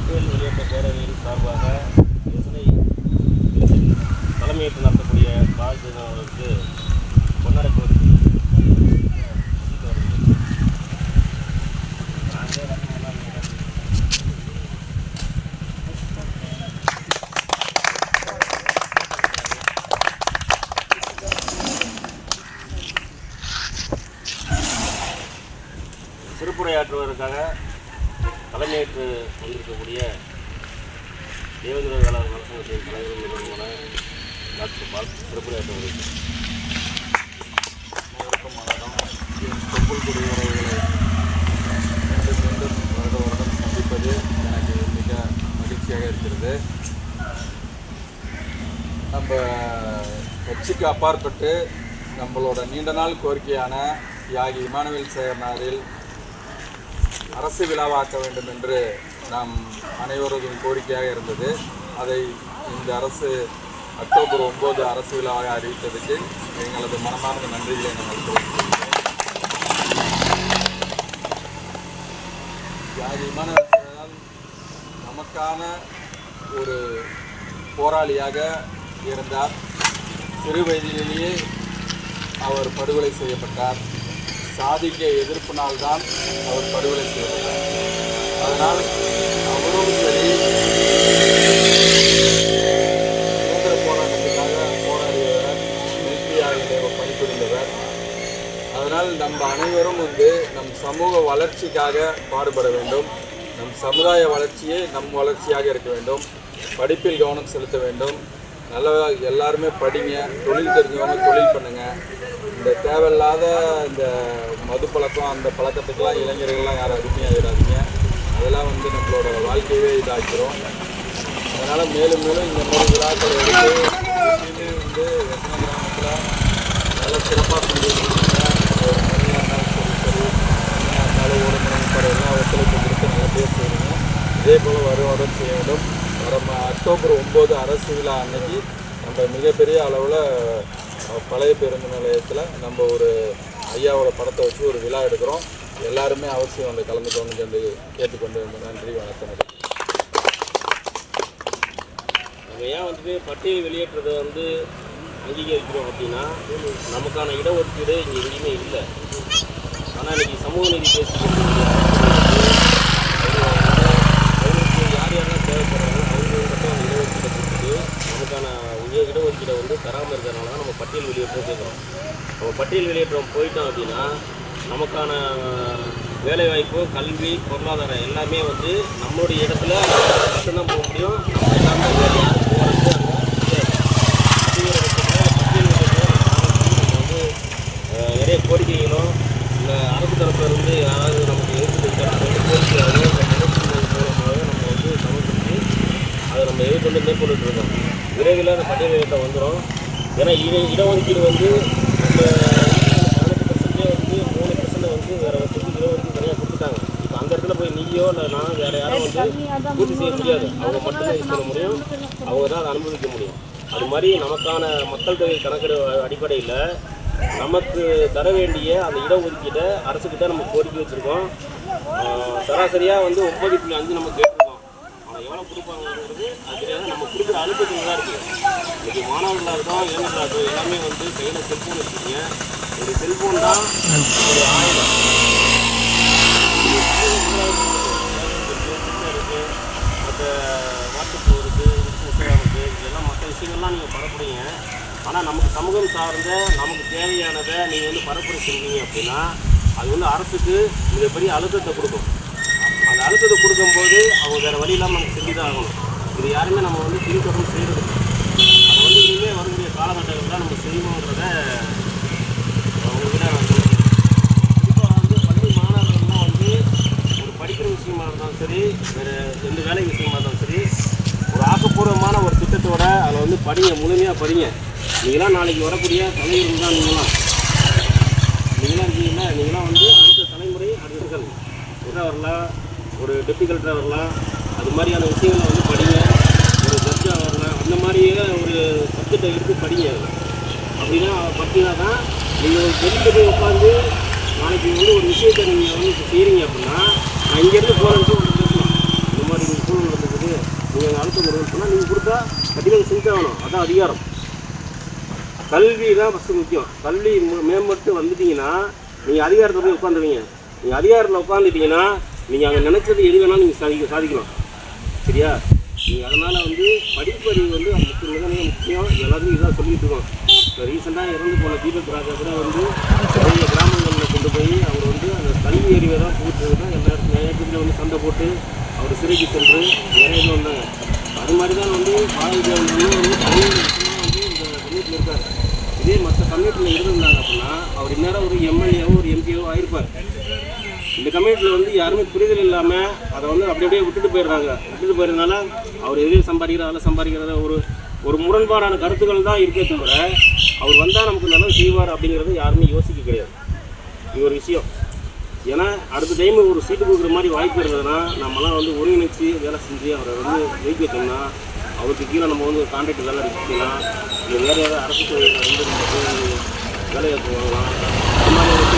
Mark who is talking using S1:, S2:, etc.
S1: பட்டியல் வெளியிட்ட பேரவையின் சார்பாக யோசனை தலைமையேற்று நடத்தக்கூடிய பாரதிய அவர்களுக்கு கோரிக்கை. சிறப்புரையாற்றுவதற்காக தலைமையேற்று வந்திருக்கக்கூடிய தேவதுர வேளாண் நலசங்கத்தின் தலைவர் நிறுவனமான டாக்டர் பால் சிறப்புரையாற்ற வருகிறது
S2: அனைவருக்கும் தொப்புள் குடியுறவுகளை மீண்டும் மீண்டும் வருட வருடம் சந்திப்பது எனக்கு மிக மகிழ்ச்சியாக இருக்கிறது. நம்ம கட்சிக்கு அப்பாற்பட்டு நம்மளோட நீண்ட நாள் கோரிக்கையான தியாகி இமானுவேல் சேகர்னாரில் அரசு விழாவாக்க வேண்டும் என்று நாம் அனைவரதும் கோரிக்கையாக இருந்தது. அதை இந்த அரசு அக்டோபர் ஒன்பது அரசு விழாவாக அறிவித்ததுக்கு எங்களது மனமார்ந்த நன்றிகளை நாங்கள் தெரிவித்துள்ளோம் தியாகி நமக்கான ஒரு போராளியாக இருந்தார். சிறு வயதிலேயே அவர் படுகொலை செய்யப்பட்டார். சாதிக்க எதிர்ப்பினால்தான் அவர் படுகொலை செய்யப்பட்டார் அதனால் அவரும் சரி சுதந்திர போராட்டத்துக்காக போராடியவர் மிலிட்ரியாக பணிபுரிந்தவர் அதனால் நம்ம அனைவரும் வந்து நம் சமூக வளர்ச்சிக்காக பாடுபட வேண்டும். நம் சமுதாய வளர்ச்சியே நம் வளர்ச்சியாக இருக்க வேண்டும். படிப்பில் கவனம் செலுத்த வேண்டும். நல்ல எல்லாருமே படிங்க தொழில் தெரிஞ்சவங்க தொழில் பண்ணுங்கள் இந்த தேவையில்லாத இந்த மது பழக்கம் அந்த பழக்கத்துக்கெல்லாம் இளைஞர்கள்லாம் யாரும் அடிமையாகிடாதீங்க அதெல்லாம் வந்து நம்மளோட வாழ்க்கையவே இதாக்கிறோம் அதனால் மேலும் மேலும் இந்த மாதிரி விழாக்கள் எடுத்து வந்து கிராமத்தில் நல்லா சிறப்பாக செஞ்சுருக்காங்க மணியாக இருந்தாலும் சரி சரி மணியாக இருந்தாலும் படம் எல்லாம் ஒத்துழைப்பு கொடுத்து நல்லபடியாக செய்யணும். இதே போல் வருவாரம் செய்ய வேண்டும். வர அக்டோபர் ஒம்பது அரசு விழா அன்னைக்கு நம்ம மிகப்பெரிய அளவில் பழைய பேருந்து நிலையத்தில் நம்ம ஒரு ஐயாவோட படத்தை வச்சு ஒரு விழா எடுக்கிறோம். எல்லாருமே அவசியம் வந்து கலந்துக்கணும்னு சொல்லி கேட்டுக்கொண்டு நன்றி வணக்கம்.
S1: நம்ம ஏன் வந்துட்டு பட்டியல் வெளியேற்றதை வந்து அங்கீகரிக்கிறோம் அப்படின்னா நமக்கான இடஒதுக்கீடு இங்கே எங்கேயுமே இல்லை. ஆனால் இன்னைக்கு சமூக நீதி பேசிக்கிட்டு அவங்களுக்கு யார் யாரெல்லாம் தேவைப்படுறாங்களோ அவங்க மட்டும் அந்த இடஒதுக்கீடை கொடுத்துட்டு நமக்கான உய வந்து தராமல் இருக்கிறனால தான் நம்ம பட்டியல் வெளியேற்றம் கேட்குறோம். நம்ம பட்டியல் வெளியேற்றம் போயிட்டோம் அப்படின்னா நமக்கான வேலைவாய்ப்பு கல்வி பொருளாதாரம் எல்லாமே வந்து நம்மளுடைய இடத்துல மட்டும்தான் போக முடியும். எல்லாமே வேறு யாரும் போகிறது அப்படிங்கிற பட்சத்தில் பட்டியல் வெளியேற்றம் நம்ம வந்து நிறைய கோரிக்கைகளும் இல்லை அரசு தரப்பில் இருந்து யாராவது நமக்கு எதிர்த்து வந்து கோரிக்கையாகவும் மூலமாக நம்ம வந்து சமர்ப்பித்து அதை நம்ம எதிர்கொண்டு மேற்கொண்டுட்டு இருக்கோம். விரைவில் அந்த பட்டியல் வெளியேற்றம் வந்துடும் ஏன்னா இட இடஒதுக்கீடு வந்து நம்ம பதினெட்டு பர்சன்டே வந்து மூணு பர்சன்ட் வந்து வேற ஒருத்தருக்கு இடஒதுக்கீடு தனியாக கொடுத்துட்டாங்க. இப்போ அந்த இடத்துல போய் நீயோ இல்லை நான் வேற யாரும் வந்து பூர்த்தி செய்ய முடியாது. அவங்க மட்டும்தான் பண்ண முடியும். அவங்க தான் அதை அனுபவிக்க முடியும். அது மாதிரி நமக்கான மக்கள் தொகை கணக்கெடு அடிப்படையில் நமக்கு தர வேண்டிய அந்த இடஒதுக்கீட்டை அரசுக்கிட்ட நம்ம கோரிக்கை வச்சுருக்கோம். சராசரியாக வந்து ஒன்பது புள்ளி அஞ்சு ஆனால் எவ்வளோ கொடுப்பாங்கிறது அது தெரியாது நம்ம கொடுக்குற அழுத்தத்தில் தான் இருக்குது இன்னைக்கு மாணவர்களாக இருக்கோம் இளைஞர்களாக இருக்கோம் எல்லாமே வந்து கையில் செல்ஃபோன் வச்சுருக்கீங்க ஒரு செல்ஃபோன் தான் ஒரு ஆயிரம் இருக்குது மற்ற வாட்ஸ்அப் இருக்குது இன்ஸ்டாகிராம் இருக்குது இதெல்லாம் மற்ற விஷயங்கள்லாம் நீங்கள் பரப்புறீங்க ஆனால் நமக்கு சமூகம் சார்ந்த நமக்கு தேவையானதை நீங்கள் வந்து பரப்புரை செஞ்சீங்க அப்படின்னா அது வந்து அரசுக்கு மிகப்பெரிய அழுத்தத்தை கொடுக்கும். அந்த அழுத்தத்தை கொடுக்கும்போது அவங்க வேறு வழி இல்லாமல் நமக்கு செஞ்சு தான் ஆகணும். இது யாருமே நம்ம வந்து பின்தொடர்ந்து செய்கிறது அதை வந்து இனிமேல் வரக்கூடிய காலகட்டங்களில் நம்ம செய்வோன்றத அவங்ககிட்ட நான் சொல்கிறேன் இப்போ வந்து பள்ளி வந்து ஒரு படிக்கிற விஷயமா இருந்தாலும் சரி வேறு எந்த வேலை விஷயமா இருந்தாலும் சரி ஒரு ஆக்கப்பூர்வமான ஒரு திட்டத்தோட அதில் வந்து படிங்க முழுமையாக படிங்க. நீங்களாம் நாளைக்கு வரக்கூடிய தலைவர்கள் தான் நீங்களாம். நீங்களாம் இருக்கீங்களா? நீங்களாம் வந்து என்ன வரலாம் ஒரு டெப்டி வரலாம் அது மாதிரியான விஷயங்களை வந்து படிங்க. ஒரு ஜட்ஜாக வரலாம் அந்த மாதிரியே ஒரு சப்ஜெக்டை எடுத்து படிங்க. அப்படின்னா பார்த்தீங்கன்னா தான் நீங்கள் ஒரு வெளியில் போய் உட்காந்து நாளைக்கு வந்து ஒரு விஷயத்தை நீங்கள் வந்து செய்கிறீங்க அப்படின்னா நான் இங்கேருந்து போகிறதுக்கு ஒரு பேசலாம் இந்த மாதிரி நீங்கள் சூழ்நிலை நடந்துக்குது நீங்கள் அழுத்தம் கொடுக்கணும்னு சொன்னால் நீங்கள் கொடுத்தா கண்டிப்பாக செஞ்சாகணும் அதான் அதிகாரம். கல்வி தான் ஃபஸ்ட்டு முக்கியம். கல்வி மேம்பட்டு வந்துட்டீங்கன்னா நீங்கள் அதிகாரத்தை போய் உட்காந்துருவீங்க நீங்கள் அதிகாரத்தில் உட்காந்துட்டீங்கன்னா நீங்கள் அங்கே நினைச்சது எது வேணாலும் நீங்கள் சாதிக்க சாதிக்கலாம். சரியா? நீங்கள் அதனால் வந்து படிப்பறிவு வந்து அது முக்கிய மிக முக்கியம் எல்லாத்தையும் இதாக சொல்லிட்டு இருக்கோம். இப்போ ரீசெண்டாக இறந்து போன தீபக் ராஜா கூட வந்து நிறைய கிராமங்களில் கொண்டு போய் அவர் வந்து அந்த கல்வி அறிவை தான் போட்டு தான் எல்லாருக்கும் நிறைய பேரில் வந்து சண்டை போட்டு அவர் சிறைக்கு சென்று நிறைய பேர் வந்தாங்க. அது மாதிரி தான் வந்து பாரதிய வந்து தமிழ் வந்து இந்த கம்யூனிட்டியில் இருக்கார். இதே மற்ற கம்யூனிட்டியில் இருந்திருந்தாங்க. அவர் இந்நேரம் ஒரு எம்எல்ஏவோ ஒரு எம்பிஓ ஆயிருப்பார். இந்த கம்யூனிட்டியில் வந்து யாருமே புரிதல் இல்லாமல் அதை வந்து அப்படி அப்படியே விட்டுட்டு போயிடுறாங்க. விட்டுட்டு போயிடுறதுனால அவர் எதிரே சம்பாதிக்கிறார் அதில் சம்பாதிக்கிறத ஒரு ஒரு முரண்பாடான கருத்துக்கள் தான் இருக்கே தவிர அவர் வந்தால் நமக்கு நல்லது செய்வார் அப்படிங்கிறத யாருமே யோசிக்க கிடையாது. இது ஒரு விஷயம். ஏன்னா அடுத்த டைம் ஒரு சீட்டு கொடுக்குற மாதிரி வாய்ப்பு இருந்ததுன்னா நம்மலாம் வந்து ஒருங்கிணைச்சு வேலை செஞ்சு அவரை வந்து ஜெயிக்க வச்சோம்னா அவருக்கு கீழே நம்ம வந்து கான்ட்ராக்ட் வேலை இருந்துச்சுன்னா இல்லை வேறு ஏதாவது அரசு துறையில் வந்து நம்ம போய் வேலை வாங்கலாம் அந்த மாதிரி ஒரு